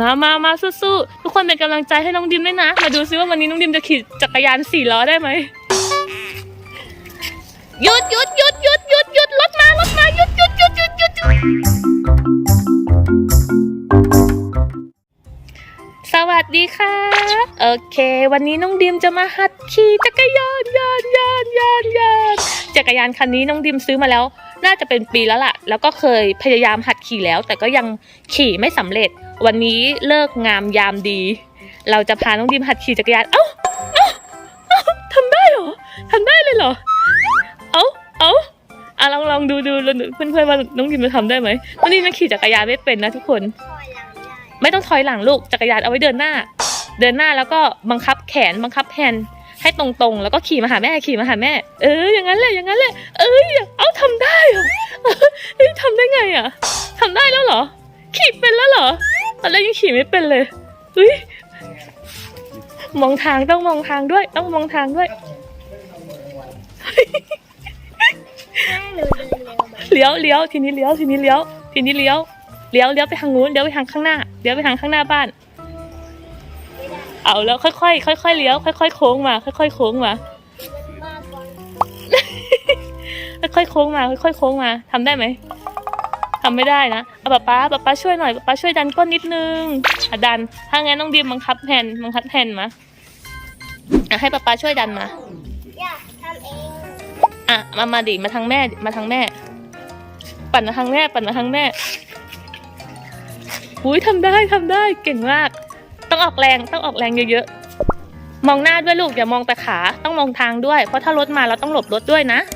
มามามาสู้ๆทุกคนเป็นกำลังใจให้น้องดิมด้วยนะ มาดูซิว่าวันนี้น้องดิมจะขี่จักรยานสี่ล้อได้ไหมหยุดหยุดหยุดหยุดหยุดหยุดรถมารถมาหยุดหยุดหยุดหยุดหยุดสวัสดีค่ะ โอเค วันนี้น้องดิมจะมาหัดขี่จักรยานยานยานยานยานจักรยานคันนี้น้องดิมซื้อมาแล้ว น่าจะเป็นปีแล้วล่ะ แล้วก็เคยพยายามหัดขี่แล้ว แต่ก็ยังขี่ไม่สำเร็จ วันนี้เลิกงามยามดี เราจะพาน้องดิมหัดขี่จักรยาน เอ้าเอ้าเอ้าทำได้เหรอทำได้เลยเหรอ เอ้าเอ้าอะลองลองดูดูดูเพื่อนๆว่าน้องดิมจะทำได้ไหมวันนี้นักขี่จักรยานไม่เป็นนะทุกคน ไม่ต้องถอยหลังลูกจักรยานเอาไว้เดินหน้า เดินหน้าแล้วก็บังคับแขนบังคับแฮนให้ตรงๆ แล้วก็ขี่มาหาแม่ขี่มาหาแม่ เอออย่างนั้นแหละอย่างนั้นแหละ เอ้ยเอาทำได้เหรอเอ้ยทำได้ไงอะทำได้แล้วเหรอ ขี่เป็นแล้วเหรอ ตอนแรกยังขี่ไม่เป็นเลยเฮ้ยมองทางต้องมองทางด้วย ต้องมองทางด้วยเลี้ยวเลี้ยวทีนี้เลี้ยวทีนี้เลี้ยวทีนี้เลี้ยวเลี้ยวเลี้ยวไปทางนู้นเลี้ยวไปทางข้างหน้าเลี้ยวไปทางข้างหน้าบ้าน เอาแล้วค่อยๆค่อยๆเลี้ยวค่อยๆโค้งมา ค่อยๆโค้งมามากกว่าค่อยๆโค้งมาค่อยๆโค้งมาทำได้ไหม ทำไม่ได้นะเอาป๊าป๊าป๊าป๊าช่วยหน่อยป๊าป๊าช่วยดันก้นนิดนึงอะดัน ถ้างั้นน้องดิมบังคับแฮนด์บังคับแฮนด์มาอะให้ป๊าป๊าช่วยดันมาอยากทำเองอะมามาดิมาทางแม่มาทางแม่ ปั่นมาทางแม่ปั่นมาทางแม่หุยทำได้ทำได้เก่งมาก ต้องออกแรงต้องออกแรงเยอะๆมองหน้าด้วยลูกอย่ามองแต่ขาต้องมองทางด้วย เพราะถ้ารถมาเราต้องหลบรถด้วยนะม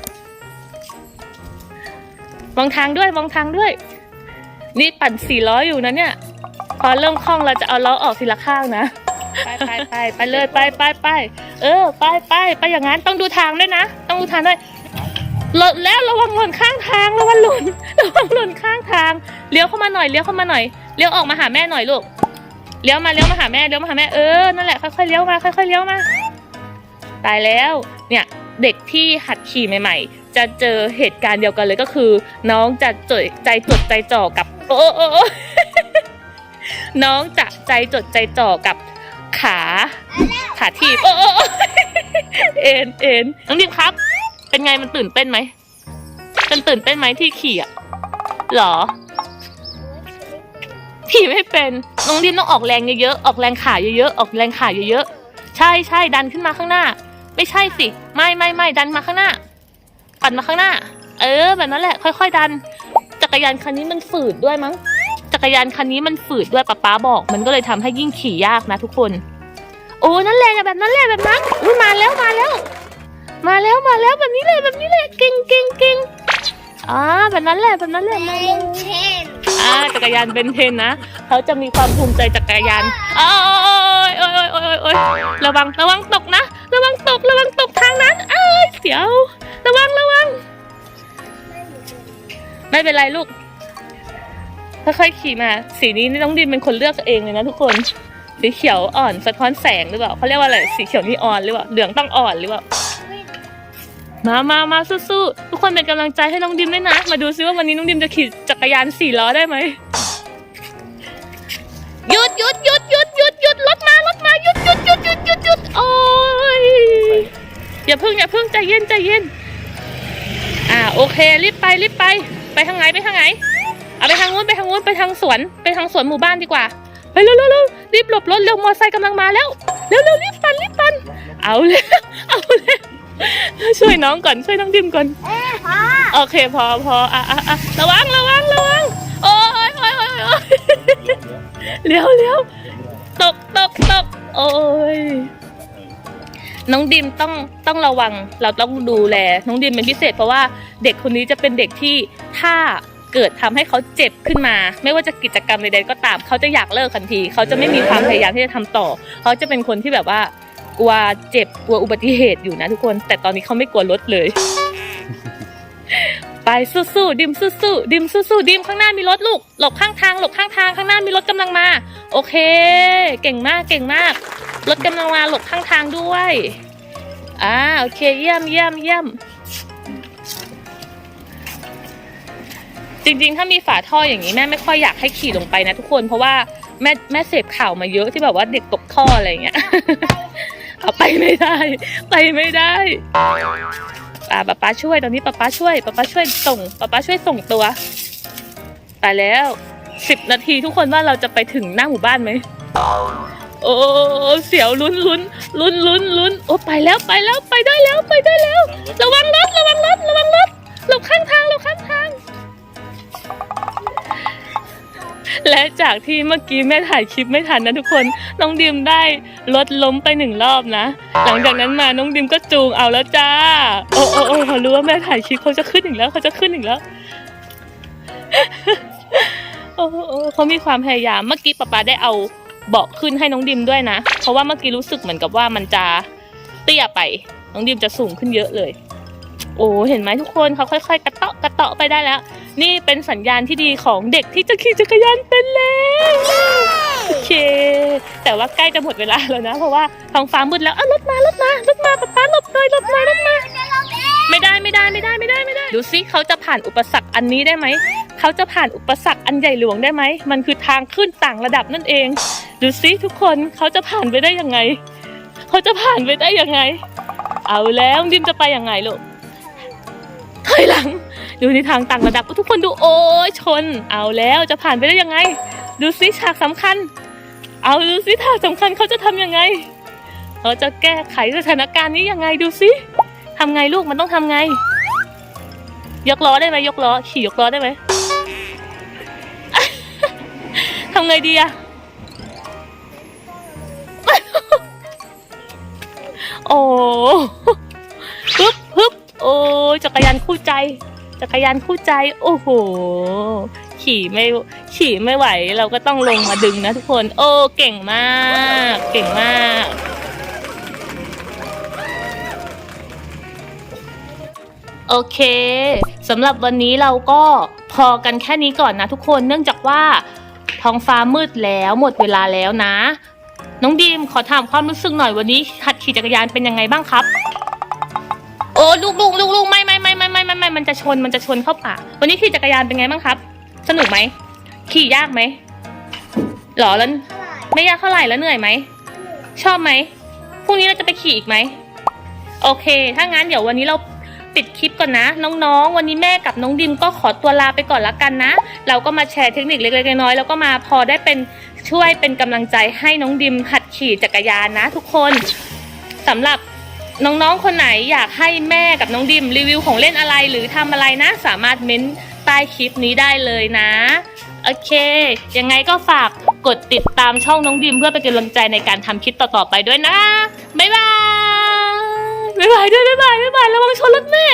องทางด้วยมองทางด้วย นี่ปั่นสี่ล้ออยู่นะเนี่ย พอเริ่มคล่องเราจะเอาล้อออกทีละข้างนะ ไปไปไปไปเลยไปไปไปเออ ไปไปไปอย่างนั้นต้องดูทางด้วยนะ ต้องดูทางด้วยหล่นแล้วระวังหล่นข้างทางระวังหล่นระวังหล่นข้างทางเลี้ยวเข้ามาหน่อยเลี้ยวเข้ามาหน่อยเลี้ยวออกมาหาแม่หน่อยลูกเลี้ยวมาเลี้ยวมาหาแม่เลี้ยวมาหาแม่เออนั่นแหละค่อยๆเลี้ยวมาค่อยๆเลี้ยวมาตายแล้ว เนี่ย เด็กที่หัดขี่ใหม่ ๆ จะเจอเหตุการณ์เดียวกันเลยก็คือ น้องจะจดใจจดใจจ่อกับ โอ้โอโอ้น้องจะใจจดใจจ่อกับขา ขาถีบโอ้โอ้โอ้เอ็นเอ็นน้องดิมครับ เป็นไงมันตื่นเต้นไหมมันตื่นเต้นไหมที่ขี่อะหรอขี่ไม่เป็นน้องดิมต้องออกแรงเยอะๆออกแรงขาเยอะๆออกแรงขาเยอะๆใช่ใช่ดันขึ้นมาข้างหน้า ไม่ใช่สิ ไม่ไม่ไม่ดันมาข้างหน้า ปั่นมาข้างหน้า เออแบบนั้นแหละ ค่อย ๆ ดัน จักรยานคันนี้มันฝืดด้วยมั้ง จักรยานคันนี้มันฝืดด้วยป๊าป๊าบอก มันก็เลยทำให้ยิ่งขี่ยากนะทุกคน โอ้นั่นแหละแบบนั้นแหละแบบนั้นอุ้ยมาแล้วมาแล้ว มาแล้วมาแล้วแบบนี้เลยแบบนี้เลยเก่งเก่งเก่งอ่าแบบนั้นแหละแบบนั้นแหละเบมาแล้วนเชนอ่าจักรยานเบนเทนนะเขาจะมีความภูมิใจจักรยานโอ้ยโอ้ยโอ้ยโอ้ยโอ้ยระวังระวังตกนะ ระวังตกระวังตกทางนั้นเอ้ยเสียว ระวังระวัง ไม่เป็นไรลูกค่อยๆขี่มา สีนี้น้องดินเป็นคนเลือกเองเลยนะทุกคน สีเขียวอ่อนสะท้อนแสงหรือเปล่าเขาเรียกว่าอะไรสีเขียวนีออนหรือเปล่าเหลืองต้องอ่อนหรือเปล่ามามามาสู้ๆทุกคนเป็นกำลังใจให้น้องดิมด้วยนะ มาดูซิว่าวันนี้น้องดิมจะขี่จักรยานสี่ล้อได้ไหมหยุดหยุดหยุดหยุดหยุดหยุดรถมารถมาหยุดหยุดหยุดหยุดหยุดหยุดโอ้ยอย่าเพิ่งอย่าเพิ่งใจเย็นใจเย็น อ่าโอเครีบไปรีบไป ทางไหนไปทางไหน เอาไปทางนู้นไปทางนู้นไปทางสวนไปทางสวนหมู่บ้านดีกว่า ไปเร็วเร็วเร็วรีบหลบรถเร็วมอเตอร์ไซค์กำลังมาแล้วเร็วเร็วรีบปั่นรีบปั่นเอาเลยเอาเลยช่วยน้องก่อนช่วยน้องดิมก่อนเอ๊ะพ่อโอเคพอพออะอะอะระวังระวังระวังโอ้ยโอ้ยโอ้ยโอ้ยเลี้ยวเลี้ยวตกตกตกโอ้ย น้องดิมต้องต้องระวังเราต้องดูแล น้องดิมเป็นพิเศษ เพราะว่าเด็กคนนี้จะเป็นเด็กที่ถ้าเกิดทำให้เขาเจ็บขึ้นมา ไม่ว่าจะกิจกรรมใดๆก็ตาม เขาจะอยากเลิกทันที เขาจะไม่มีความพยายามที่จะทำต่อ เขาจะเป็นคนที่แบบว่ากลัวเจ็บกลัวอุบัติเหตุอยู่นะทุกคน แต่ตอนนี้เขาไม่กลัวรถเลย ไปสู้ๆดิมสู้ๆดิมสู้ๆดิมข้างหน้ามีรถลูกหลบข้างทางหลบข้างทางข้างหน้ามีรถกำลังมา โอเค เก่งมากเก่งมาก รถกำลังมาหลบข้างทางด้วยอ่าโอเคเยี่ยมเยี่ยมเยี่ยมจริงๆ ถ้ามีฝาท่ออย่างนี้แม่ไม่ค่อยอยากให้ขี่ลงไปนะทุกคนเพราะว่าแม่แม่เสพข่าวมาเยอะที่แบบว่าเด็กตกท่ออะไรเงี้ยเอาไปไม่ได้ ไปไม่ได้ป้าป้าป้าช่วยตอนนี้ป้าป้าช่วยป้าป้าช่วยส่งป้าป้าช่วยส่งตัวไปแล้วสิบนาทีทุกคนว่าเราจะไปถึงหน้าหมู่บ้านไหม โอ้เสียวลุ้นลุ้นลุ้นลุ้นลุ้นโอ้ไปแล้วไปแล้วไปได้แล้วไปได้แล้ว ระวังรถระวังรถระวังรถหลบข้างทางหลบข้างทาง และจากที่เมื่อกี้แม่ถ่ายคลิปไม่ทันนะทุกคน น้องดิมได้รถล้มไปหนึ่งรอบนะ หลังจากนั้นมาน้องดิมก็จูงเอาแล้วจ้า โอ้โอ้โอ้เขารู้ว่าแม่ถ่ายคลิปเขาจะขึ้นอีกแล้วเขาจะขึ้นอีกแล้วโอ้โอ้เขามีความพยายามเมื่อกี้ป๊าป๊าได้เอา เบาะขึ้นให้น้องดิมด้วยนะ เพราะว่าเมื่อกี้รู้สึกเหมือนกับว่ามันจะเตี้ยไป น้องดิมจะสูงขึ้นเยอะเลย โอ้เห็นไหมทุกคนเขาค่อย ๆ กระเตาะกระเตาะไปได้แล้ว นี่เป็นสัญญาณที่ดีของเด็กที่จะขี่จักรยานเป็นแล้วโอเค แต่ว่าใกล้จะหมดเวลาแล้วนะ เพราะว่าท้องฟ้ามืดแล้วอะรถมารถมารถมาป๊าป๊าหลบหน่อยหลบหน่อยหลบมาไม่ได้ไม่ได้ไม่ได้ไม่ได้ไม่ได้ ดูซิเขาจะผ่านอุปสรรคอันนี้ได้ไหมเขาจะผ่านอุปสรรคอันใหญ่หลวงได้ไหม มันคือทางขึ้นต่างระดับนั่นเอง ดูซิทุกคนเขาจะผ่านไปได้ยังไง เขาจะผ่านไปได้ยังไง เอาแล้วดิมจะไปยังไงลูกถอยหลัง ดูในทางต่างระดับทุกคนดูโอ้ยชน เอาแล้วจะผ่านไปได้ยังไง ดูซิฉากสำคัญ เอาดูซิฉากสำคัญเขาจะทำยังไงเขาจะแก้ไขสถานการณ์นี้ยังไงดูซิทำไงลูกมันต้องทำไง ยกล้อได้ไหมยกล้อขี่ยกล้อได้ไหมทำไงดีอะ โอ้ฮึบฮึบโอ้จักรยานคู่ใจ จักรยานคู่ใจ โอ้โห ขี่ไม่ขี่ไม่ไหว เราก็ต้องลงมาดึงนะทุกคน โอ้เก่งมาก เก่งมากโอเคสำหรับวันนี้เราก็พอกันแค่นี้ก่อนนะทุกคนเนื่องจากว่าท้องฟ้ามืดแล้วหมดเวลาแล้วนะ น้องดีมขอถามความรู้สึกหน่อยวันนี้หัดขี่จักรยานเป็นยังไงบ้างครับ โอ้ลูกลูกลูกลูกไม่ไม่ไม่ไม่ไม่ไม่ไม่มันจะชนมันจะชนเข้าป่าวันนี้ขี่จักรยานเป็นไงบ้างครับ สนุกไหมขี่ยากไหมหรอแล้วไม่ยากเท่าไหร่แล้วเหนื่อยไหมชอบไหมพรุ่งนี้เราจะไปขี่อีกไหมโอเค ถ้างั้นเดี๋ยววันนี้เรา ปิดคลิปก่อนนะ น้องๆ วันนี้แม่กับน้องดิมก็ขอตัวลาไปก่อนละกันนะ เราก็มาแชร์เทคนิคเล็กๆน้อยๆแล้วก็มาพอได้เป็นช่วยเป็นกำลังใจให้น้องดิมหัดขี่จักรยานนะ ทุกคนสำหรับน้องๆ คนไหนอยากให้แม่กับน้องดิมรีวิวของเล่นอะไรหรือทำอะไรนะ สามารถเม้นใต้คลิปนี้ได้เลยนะโอเค ยังไงก็ฝากกดติดตามช่องน้องดิมเพื่อเป็นกำลังใจในการทำคลิปต่อๆไปด้วยนะ บ๊ายบาย บ๊ายบายด้วยบ๊ายบายบ๊ายบายระวังชนรถแม่